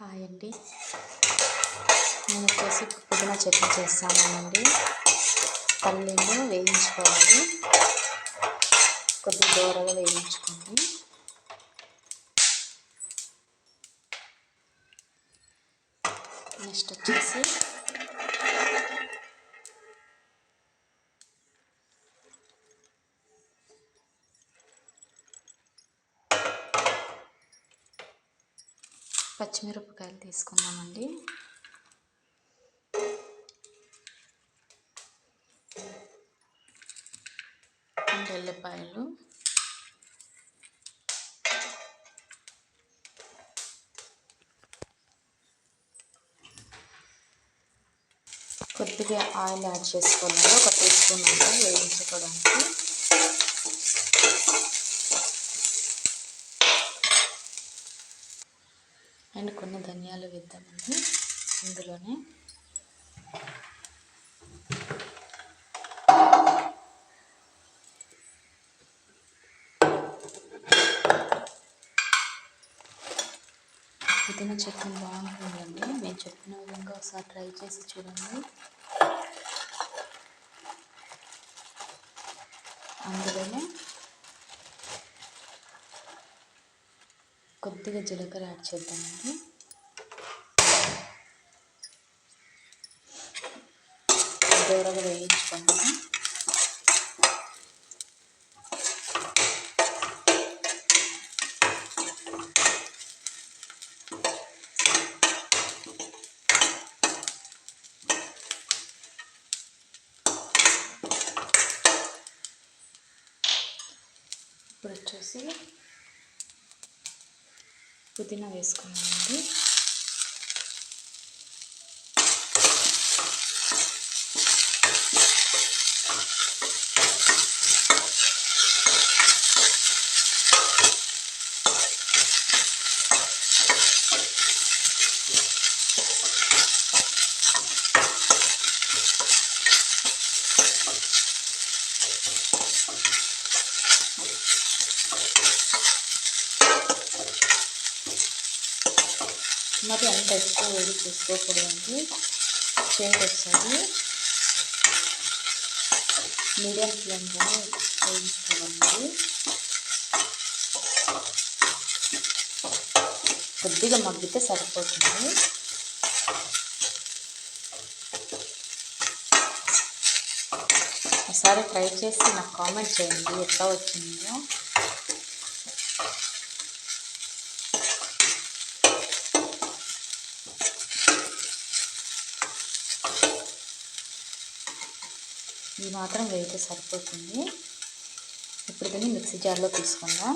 Hi అండి. నేను వచ్చేసి పుదీనా చట్నీ చేస్తానండి. పల్లీలు వేయించుకోవాలి. కొద్ది దూరగా వేయించుకోండి నెక్స్ట్ వచ్చేసి పచ్చిమిరపకాయలు తీసుకుందామండి. రెండు ఎల్లిపాయలు. కొద్దిగా ఆయిల్ యాడ్ చేసుకోవాలి. ఒక టీ స్పూన్ అంతా వేయించుకోవడానికి. అండ్ కొన్ని ధనియాలు వేద్దామండి. ఇందులోనే పుదీనా చట్నీ బాగుంటుందండి. నేను చెప్పిన విధంగా ఒకసారి ట్రై చేసి చూడండి. అందులోనే కొద్దిగా జీలకర్ర యాడ్ చేద్దామండి. దూరగా వేయించుకోండి. ఇప్పుడు వచ్చేసి పుదీనా వేసుకున్నామండి మరి అంత ఎక్కువ వేడి చేసుకోకూడదండి. చేదు వస్తుంది మీడియం ఫ్లేమ్లోనే వేయించుకోవాలండి కొద్దిగా మగ్గితే సరిపోతుంది. ఒకసారి ట్రై చేసి నాకు కామెంట్ చేయండి ఎట్లా వచ్చిందో. ఇది మాత్రం వేయితే సరిపోతుంది. ఇప్పుడు దీన్ని మిక్సీ జార్లో తీసుకుందాం.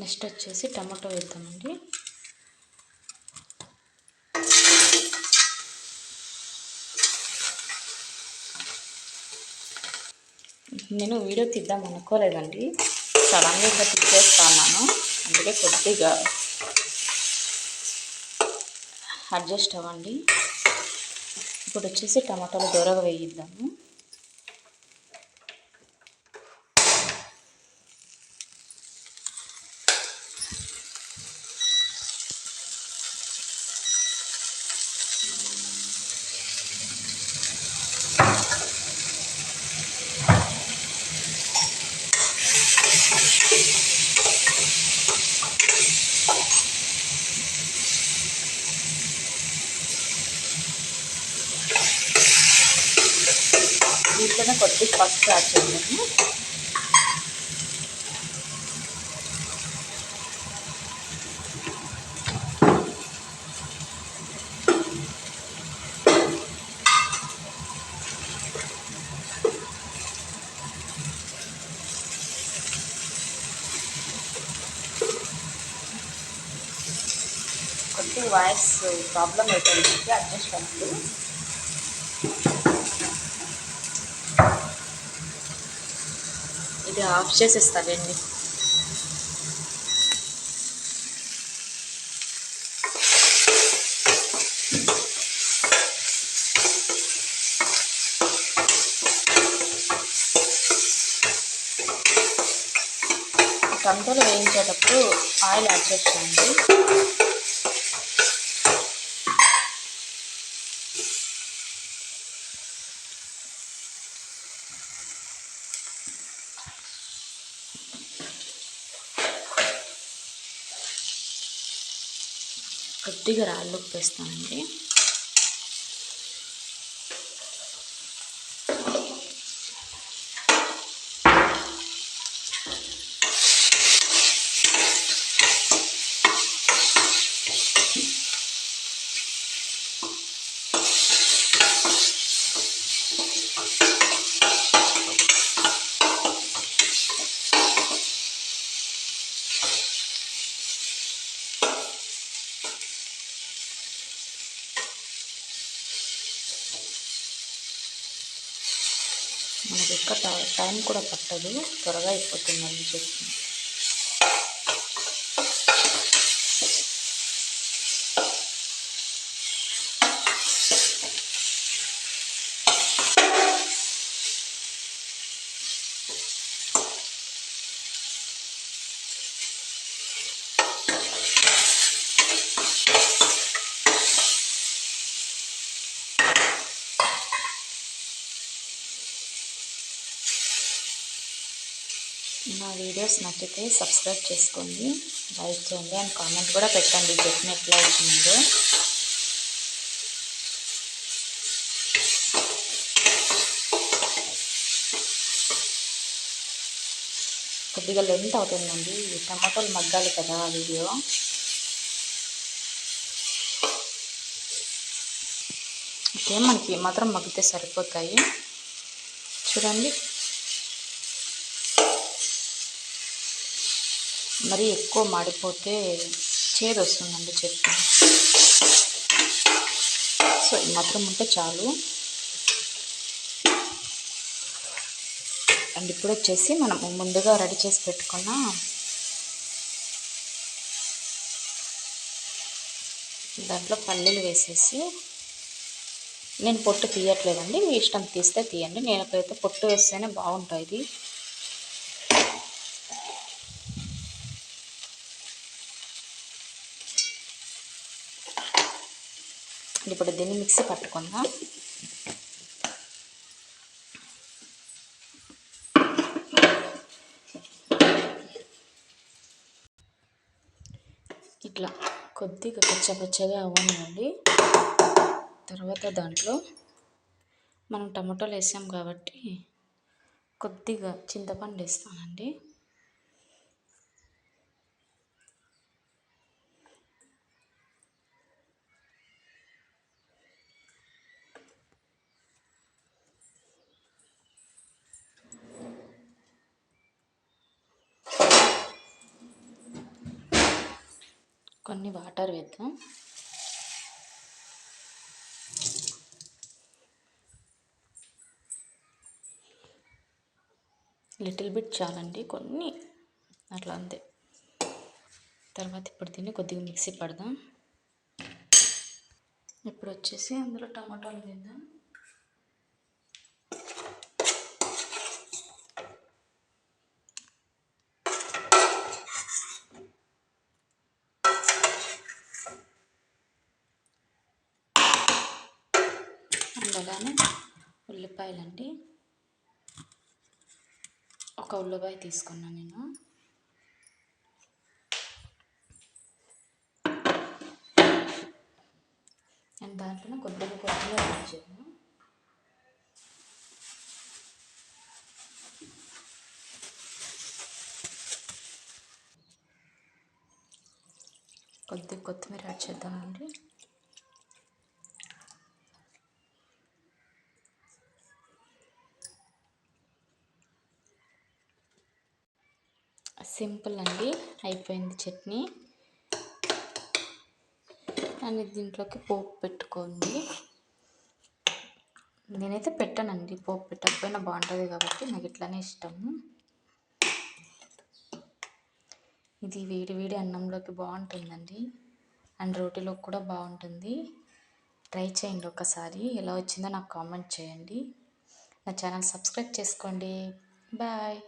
నెక్స్ట్ వచ్చేసి టమాటో వేద్దామండి. నేను వీడియో తీద్దాం అనుకోలేదండి. సడన్గా ఇంకా తీసేస్తాను అందుకే కొద్దిగా అడ్జస్ట్ అవ్వండి. ఇప్పుడు వచ్చేసి టమాటాలు దూరగా వేయిద్దాము. అందులోనే కొద్దిగా పసుపు యాడ్ చేద్దాము వాయిస్ ప్రాబ్లం అవుతుంది అడ్జస్ట్ అవ్వండి. ఇది ఆఫ్ చేసేస్తానండి టమాటాలు వేయించేటప్పుడు ఆయిల్ యాడ్ చేసుకోండి కొద్దిగా రాళ్ళు ఉప్పు మనకి ఎక్కువ టైం కూడా పట్టదు. త్వరగా అయిపోతుంది అని చెప్పి. నా వీడియోస్ నచ్చితే సబ్స్క్రైబ్ చేసుకోండి లైక్ చేయండి అండ్ కామెంట్ కూడా పెట్టండి చట్నీ ఎట్లా వచ్చిందో కొద్దిగా లెంత్ అవుతుందండి టమాటోలు టమాటాలు మగ్గాలి కదా ఆ వీడియో. ఓకే మనకి మాత్రం మగ్గితే సరిపోతాయి. చూడండి. మరి ఎక్కువ మాడిపోతే చేదు వస్తుందండి చెట్టు. సో ఈ మాత్రం ఉంటే చాలు. అండ్ ఇప్పుడు వచ్చేసి మనం ముందుగా రెడీ చేసి పెట్టుకున్న దాంట్లో పల్లీలు వేసేసి నేను పొట్టు తీయట్లేదండి. మీ ఇష్టం తీస్తే తీయండి. నేనైతే పొట్టు వేస్తేనే బాగుంటుంది ఇప్పుడు దీన్ని మిక్సీ పట్టుకుందాం. ఇట్లా కొద్దిగా పచ్చపచ్చగా అవ్వనివ్వండి. తర్వాత దాంట్లో మనం టమాటోలు వేసాం కాబట్టి కొద్దిగా చింతపండు వేస్తానండి. కొన్ని వాటర్ వేద్దాం. లిటిల్ బిట్ చాలండి కొన్ని అట్లా అంతే. తర్వాత ఇప్పుడు దీన్ని కొద్దిగా మిక్సీ పడదాం. ఇప్పుడు వచ్చేసి అందులో టమాటాలు వేద్దాం. ఉల్లిపాయలు ఉల్లిపాయలండి. ఒక ఉల్లిపాయ తీసుకున్నాను నేను. అండ్ దాంట్లో కొద్దిగా కొద్దిగా వేసాను కొద్దిగా కొత్తిమీర యాడ్ చేద్దామండి. సింపుల్ అండి అయిపోయింది చట్నీ. అని దీంట్లోకి పోపు పెట్టుకోండి. నేనైతే పెట్టానండి పోపు పెట్టకపోయినా బాగుంటుంది కాబట్టి నాకు ఇట్లానే ఇష్టము ఇది వేడి వేడి అన్నంలోకి బాగుంటుందండి. అండ్ రోటీలోకి కూడా బాగుంటుంది. ట్రై చేయండి ఒకసారి. ఎలా వచ్చిందో నాకు కామెంట్ చేయండి. నా ఛానల్ సబ్స్క్రైబ్ చేసుకోండి. బాయ్.